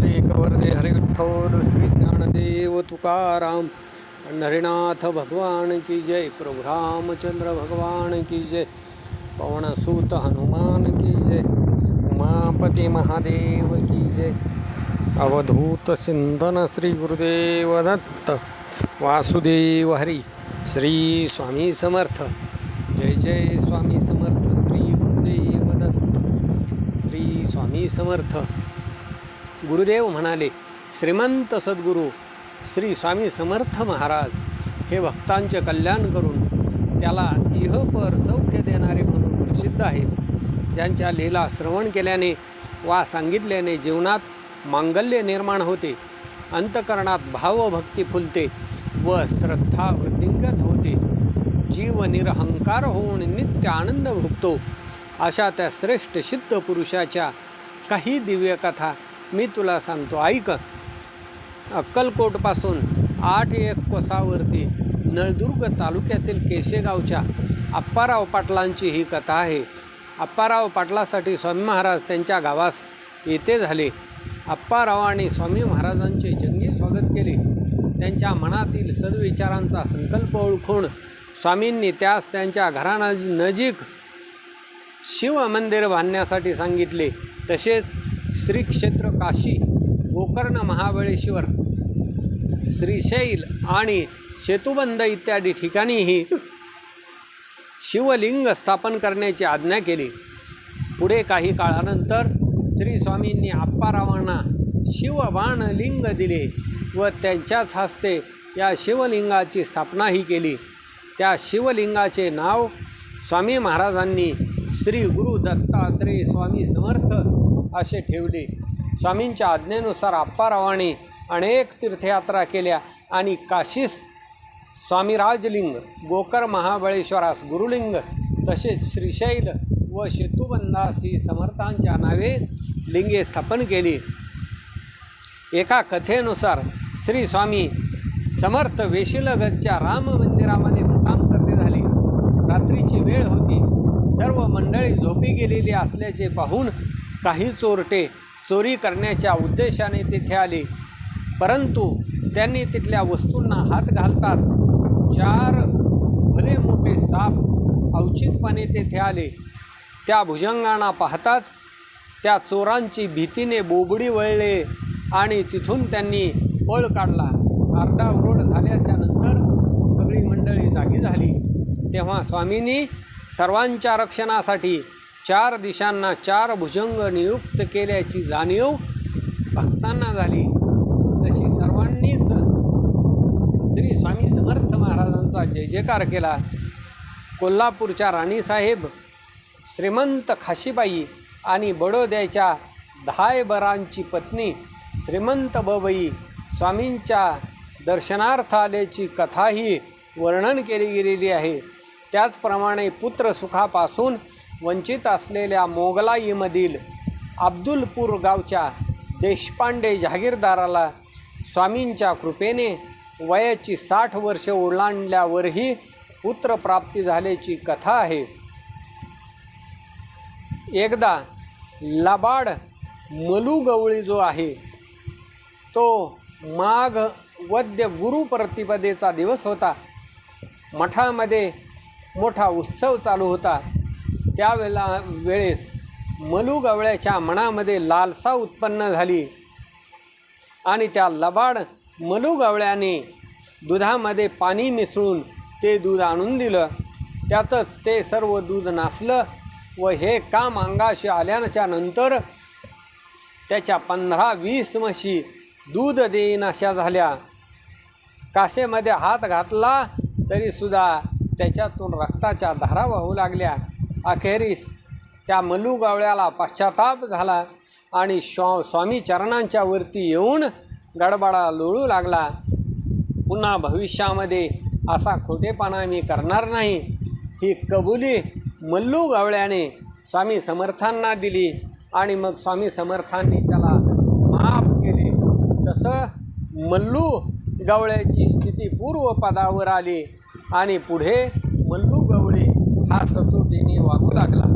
विठ्ठले कवरदे हरे विठ्ठल श्री ज्ञानदेव तुकाराम नरिनाथ भगवान की जय प्रभु रामचंद्र भगवान की जय पवन सूत हनुमान की जय उमापती महादेव की जय। अवधूत चिंतन श्री गुरुदेव दत्त वासुदेव हरी श्री स्वामी समर्थ। जय जय स्वामी समर्थ श्री गुरुदेव दत्त। श्री स्वामी समर्थ। गुरुदेव म्हणाले श्रीमंत सद्गुरू श्री स्वामी समर्थ महाराज हे भक्तांचे कल्याण करून त्याला इहपर सौख्य देणारे म्हणून प्रसिद्ध आहेत ज्यांच्या लीला श्रवण केल्याने वा सांगितल्याने जीवनात मांगल्य निर्माण होते. अंतकरणात भावभक्ती फुलते व श्रद्धा वृद्धिंगत होते. जीव निरहंकार होऊन नित्य आनंद भोगतो. अशा त्या श्रेष्ठ सिद्ध पुरुषाच्या काही दिव्य कथा मी तुला सांगतो ऐक. अक्कलकोटपासून आठ एक कोसावरती नळदुर्ग तालुक्यातील केशेगावच्या अप्पाराव पाटलांची ही कथा आहे. अप्पाराव पाटलासाठी स्वामी महाराज त्यांच्या गावास येथे झाले. अप्पारावांनी स्वामी महाराजांचे जंगी स्वागत केले. त्यांच्या मनातील सद्विचारांचा संकल्प ओळखून स्वामींनी त्यास त्यांच्या घराना नजीक शिवमंदिर बांधण्यासाठी सांगितले. तसेच श्री क्षेत्र काशी गोकर्ण महाबळेश्वर श्रीशैल आणि सेतुबंध इत्यादी ठिकाणीही शिवलिंग स्थापन करण्याची आज्ञा केली. पुढे काही काळानंतर श्री स्वामींनी आप्पारावांना शिवबाण लिंग दिले व त्यांच्याच हस्ते या शिवलिंगाची स्थापनाही केली. त्या शिवलिंगाचे नाव स्वामी महाराजांनी श्री गुरु दत्तात्रेय स्वामी समर्थ असे ठेवले. स्वामींच्या आज्ञेनुसार आप्पारावाने अनेक तीर्थयात्रा केल्या आणि काशीस स्वामीराजलिंग गोकर महाबळेश्वरास गुरुलिंग तसेच श्रीशैल व शेतुबंदासी समर्थांच्या नावे लिंगे स्थापन केली. एका कथेनुसार श्री स्वामी समर्थ वेशीलगतच्या राम मंदिरामध्ये मुक्काम करते झाले रात्रीची वेळ होती. सर्व मंडळी झोपी गेलेली असल्याचे पाहून काही चोरटे चोरी करण्याच्या उद्देशाने तिथे आले. परंतु त्यांनी तिथल्या वस्तूंना हात घालतात चार भले मोठे साप अवचितपणे तेथे आले. त्या भुजंगांना पाहताच त्या चोरांची भीतीने बोबडी वळले आणि तिथून त्यांनी पळ काढला. आरडाओरड झाल्याच्यानंतर सगळी मंडळी जागी झाली. तेव्हा स्वामींनी सर्वांच्या रक्षणासाठी चार दिशांना चार भुजंग नियुक्त केल्याची जाणीव भक्तांना झाली. तशी सर्वांनीच श्री स्वामी समर्थ महाराजांचा जय जयकार केला. कोल्हापूरच्या राणीसाहेब श्रीमंत खाशीबाई आणि बडोद्याच्या धायबरांची पत्नी श्रीमंत बबई स्वामींच्या दर्शनार्थ आल्याची कथाही वर्णन केली गेलेली आहे. त्याचप्रमाणे पुत्रसुखापासून वंचित असलेल्या मोगलाईमधील अब्दुलपूर गावच्या देशपांडे जहागीरदाराला स्वामींच्या कृपेने वयाची साठ वर्ष ओलांडल्यावरही पुत्रप्राप्ती झाल्याची कथा आहे. एकदा लबाड मलुगवळी जो आहे तो माघ वद्य गुरुप्रतिपदेचा दिवस होता. मठामध्ये मोठा उत्सव चालू होता. त्यावेळेला वेळेस मलुगवळ्याच्या मनामध्ये लालसा उत्पन्न झाली. आणि त्या लबाड मलुगवळ्याने दुधामध्ये पाणी मिसळून ते दूध आणून दिलं. त्यातच ते सर्व दूध नासलं व हे काम अंगाशी आल्याच्यानंतर त्याच्या पंधरा वीस म्हशी दूध देईन अशा झाल्या. काशेमध्ये हात घातला तरीसुद्धा त्याच्यातून रक्ताच्या धारा वाहू लागल्या. अखेरीस त्या मलुगावळ्याला पश्चाताप झाला आणि श्वा स्वामी चरणांच्या वरती येऊन गडबडा लोळू लागला. पुन्हा भविष्यामध्ये असा खोटेपणा मी करणार नाही. ही कबुली मल्लू गावळ्याने स्वामी समर्थांना दिली आणि मग स्वामी समर्थांनी त्याला माफ केले. तसं मल्लू गवळ्याची स्थिती पूर्वपदावर आली आणि पुढे मल्लू गवळे हा सचोटीने वागू लागला